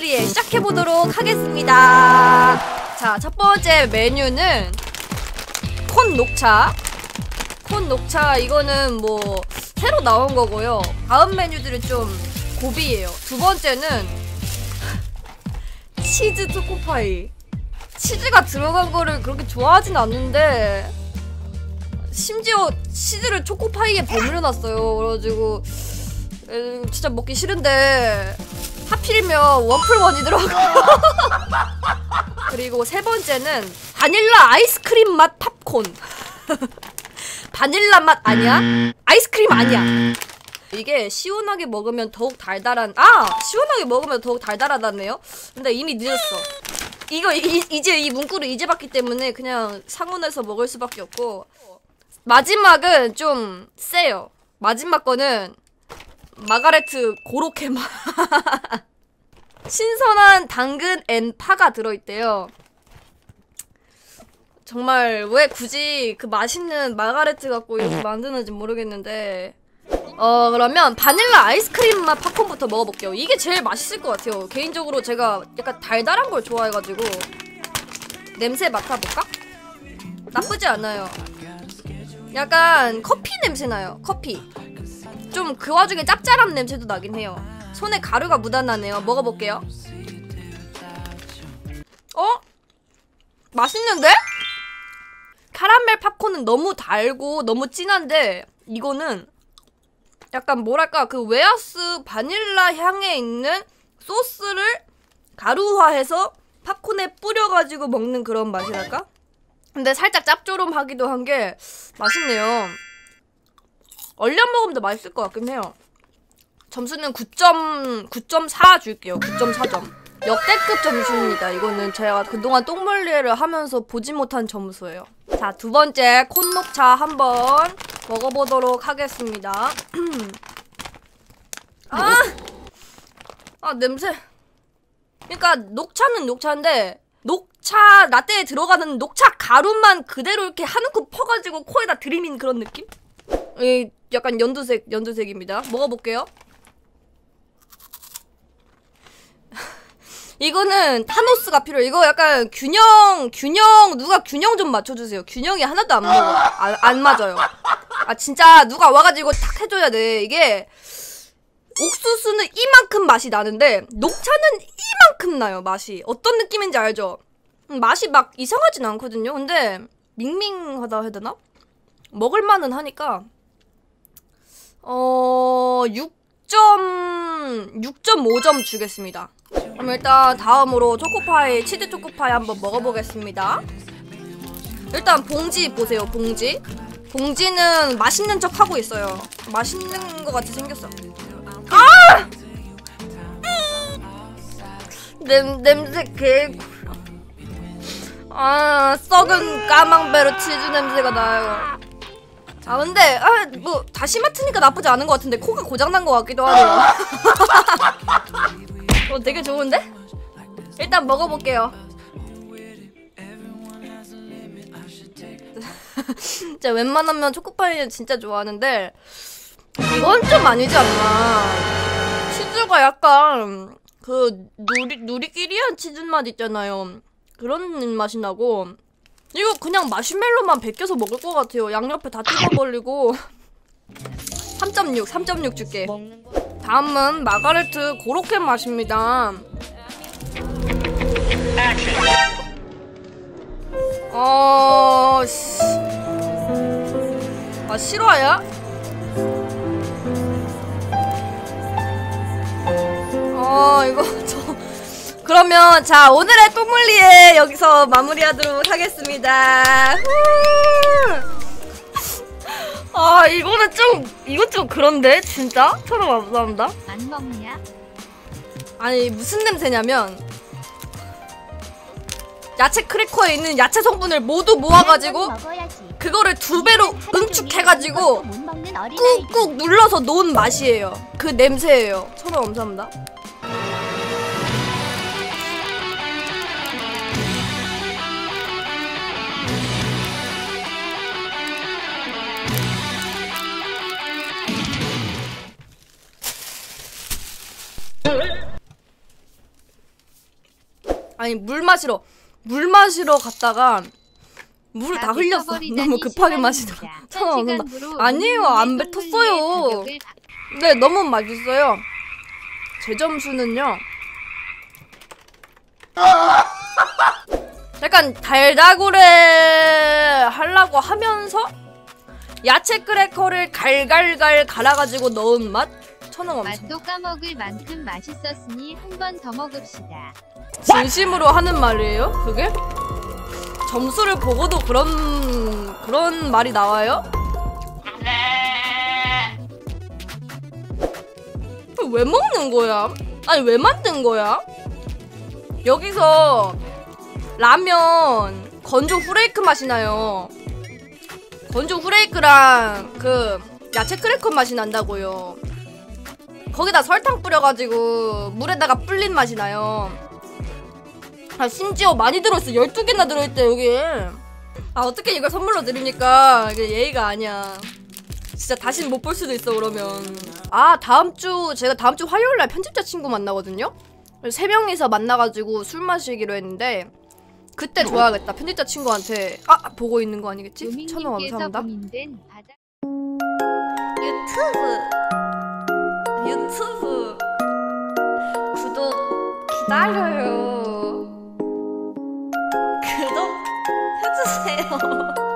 똥물리에 시작해보도록 하겠습니다. 자, 첫 번째 메뉴는 콘 녹차. 콘 녹차, 이거는 뭐, 새로 나온 거고요. 다음 메뉴들은 좀 고비예요. 두 번째는 치즈 초코파이. 치즈가 들어간 거를 그렇게 좋아하진 않는데, 심지어 치즈를 초코파이에 버무려놨어요. 그래가지고, 에, 진짜 먹기 싫은데, 하필이면 원플원이 들어가. 그리고 세 번째는 바닐라 아이스크림 맛 팝콘. 바닐라 맛 아니야? 아이스크림 아니야. 이게 시원하게 먹으면 더욱 달달한 아 시원하게 먹으면 더욱 달달하다네요. 근데 이미 늦었어. 이거 이, 이제 이 문구를 이제 봤기 때문에 그냥 상온에서 먹을 수밖에 없고 마지막은 좀 세요. 마지막 거는 마가레트 고로케 맛. 신선한 당근 앤 파가 들어있대요. 정말 왜 굳이 그 맛있는 마가레트 갖고 이렇게 만드는지 모르겠는데 어 그러면 바닐라 아이스크림 맛 팝콘부터 먹어볼게요. 이게 제일 맛있을 것 같아요. 개인적으로 제가 약간 달달한 걸 좋아해가지고 냄새 맡아볼까? 나쁘지 않아요. 약간 커피 냄새 나요. 커피. 좀 그 와중에 짭짤한 냄새도 나긴 해요. 손에 가루가 묻어나네요. 먹어볼게요. 어? 맛있는데? 카라멜 팝콘은 너무 달고 너무 진한데 이거는 약간 뭐랄까 그 웨하스 바닐라 향에 있는 소스를 가루화해서 팝콘에 뿌려가지고 먹는 그런 맛이랄까? 근데 살짝 짭조름하기도 한 게 맛있네요. 얼려 먹으면 더 맛있을 것 같긴 해요. 점수는 9점 9.4 줄게요. 9.4점. 역대급 점수입니다. 이거는 제가 그동안 똥멀리를 하면서 보지 못한 점수예요. 자, 두 번째 콘녹차 한번 먹어보도록 하겠습니다. 아! 아, 냄새. 그러니까 녹차는 녹차인데 녹차 라떼에 들어가는 녹차 가루만 그대로 이렇게 한 움큼 퍼가지고 코에다 들이민 그런 느낌? 이 약간 연두색 연두색입니다. 먹어볼게요. 이거는 타노스가 필요해. 이거 약간 균형, 균형, 누가 균형 좀 맞춰주세요. 균형이 하나도 안 먹어. 안, 안 맞아요. 아, 진짜 누가 와가지고 탁 해줘야 돼. 이게, 옥수수는 이만큼 맛이 나는데, 녹차는 이만큼 나요, 맛이. 어떤 느낌인지 알죠? 음, 맛이 막 이상하진 않거든요. 근데, 밍밍하다 해야 되나? 먹을만은 하니까, 어, 6점, 6.5점 주겠습니다. 그럼 일단 다음으로 초코파이, 치즈 초코파이 한번 먹어보겠습니다. 일단 봉지 보세요, 봉지. 봉지는 맛있는 척 하고 있어요. 맛있는 것 같이 생겼어. 아! 냄, 냄새 개. 아, 썩은 까망베르 치즈 냄새가 나요. 아, 근데, 아, 뭐, 다시 맡으니까 나쁘지 않은 것 같은데, 코가 고장난 것 같기도 하네요. 어, 되게 좋은데? 일단 먹어볼게요. 진짜 웬만하면 초코파이는 진짜 좋아하는데 이건 좀 아니지 않나. 치즈가 약간 그 누리 누리끼리한 치즈 맛 있잖아요. 그런 맛이 나고 이거 그냥 마시멜로만 베껴서 먹을 것 같아요. 양옆에 다 뜯어버리고 3.6, 3.6 줄게. 다음은 마가레트 고로케 맛입니다. 어, 씨. 아, 실화야? 어, 이거, 저. 그러면, 자, 오늘의 똥물리에 여기서 마무리하도록 하겠습니다. 아, 이거는 좀, 이건 좀 그런데? 진짜? 처럼 감사합니다. 안 먹냐? 아니 무슨 냄새냐면 야채 크래커에 있는 야채 성분을 모두 모아가지고. 그거를 두 배로 응축해가지고. 꾹꾹 눌러서 놓은 맛이에요. 그 냄새예요. 천원 감사합니다. 아니 물 마시러 물 마시러 갔다가 물을 다 흘렸어. 너무 급하게 마시다. 천원 얻는다. 아니에요, 안 뱉었어요. 네, 너무 맛있어요. 제 점수는요. 약간 달다구레 하려고 하면서 야채 크래커를 갈갈갈 갈아가지고 넣은 맛? 천원 엄청. 맛도 까먹을 만큼 맛있었으니 한 번 더 먹읍시다. 진심으로 하는 말이에요? 그게? 점수를 보고도 그런 그런 말이 나와요? 왜 먹는 거야? 아니 왜 만든 거야? 여기서 라면 건조 후레이크 맛이 나요. 건조 후레이크랑 그 야채 크래커 맛이 난다고요. 거기다 설탕 뿌려가지고 물에다가 불린 맛이 나요. 아 심지어 많이 들어있어. 12개나 들어있대 여기. 아 어떻게 이걸 선물로 드립니까? 이게 예의가 아니야. 진짜 다신 못 볼 수도 있어 그러면. 아 다음 주 제가 다음 주 화요일날 편집자 친구 만나거든요? 세 명이서 만나가지고 술 마시기로 했는데 그때 줘야겠다 편집자 친구한테. 아 보고 있는 거 아니겠지? 천원 감사합니다 유튜브 유튜브 구독 기다려요. 구독 해주세요